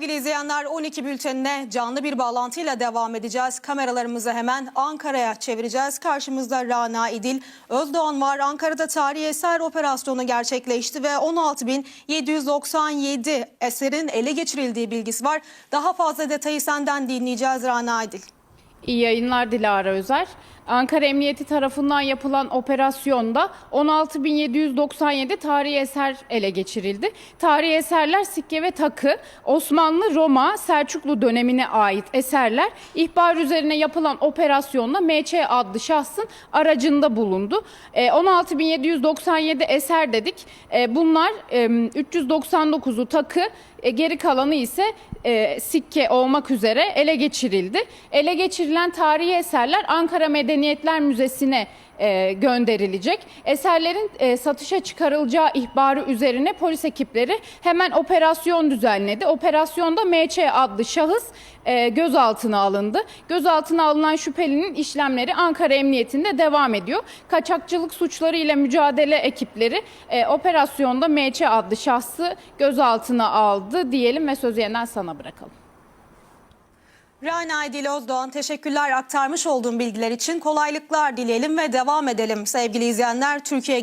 Sevgili izleyenler 12 bültenine canlı bir bağlantıyla devam edeceğiz. Kameralarımızı hemen Ankara'ya çevireceğiz. Karşımızda Rana İdil Özdoğan var. Ankara'da tarihi eser operasyonu gerçekleşti ve 16.797 eserin ele geçirildiği bilgisi var. Daha fazla detayı senden dinleyeceğiz Rana İdil. İyi yayınlar Dilara Özer. Ankara Emniyeti tarafından yapılan operasyonda 16.797 tarihi eser ele geçirildi. Tarihi eserler sikke ve takı, Osmanlı, Roma, Selçuklu dönemine ait eserler ihbar üzerine yapılan operasyonda MÇ adlı şahsın aracında bulundu. E, 16.797 eser dedik. E, bunlar e, 399'u takı, e, geri kalanı ise e, sikke olmak üzere ele geçirildi. Ele geçirilen tarihi eserler Ankara Medeniyetler Müzesi'ne e, gönderilecek. Eserlerin e, satışa çıkarılacağı ihbarı üzerine polis ekipleri hemen operasyon düzenledi. Operasyonda MÇ adlı şahıs e, gözaltına alındı. Gözaltına alınan şüphelinin işlemleri Ankara Emniyetinde devam ediyor. Kaçakçılık suçları ile mücadele ekipleri operasyonda MÇ adlı şahsı gözaltına aldı diyelim ve sözü yeniden sana bırakalım. Rana İdil Özdoğan teşekkürler aktarmış olduğum bilgiler için. Kolaylıklar dileyelim ve devam edelim sevgili izleyenler. Türkiye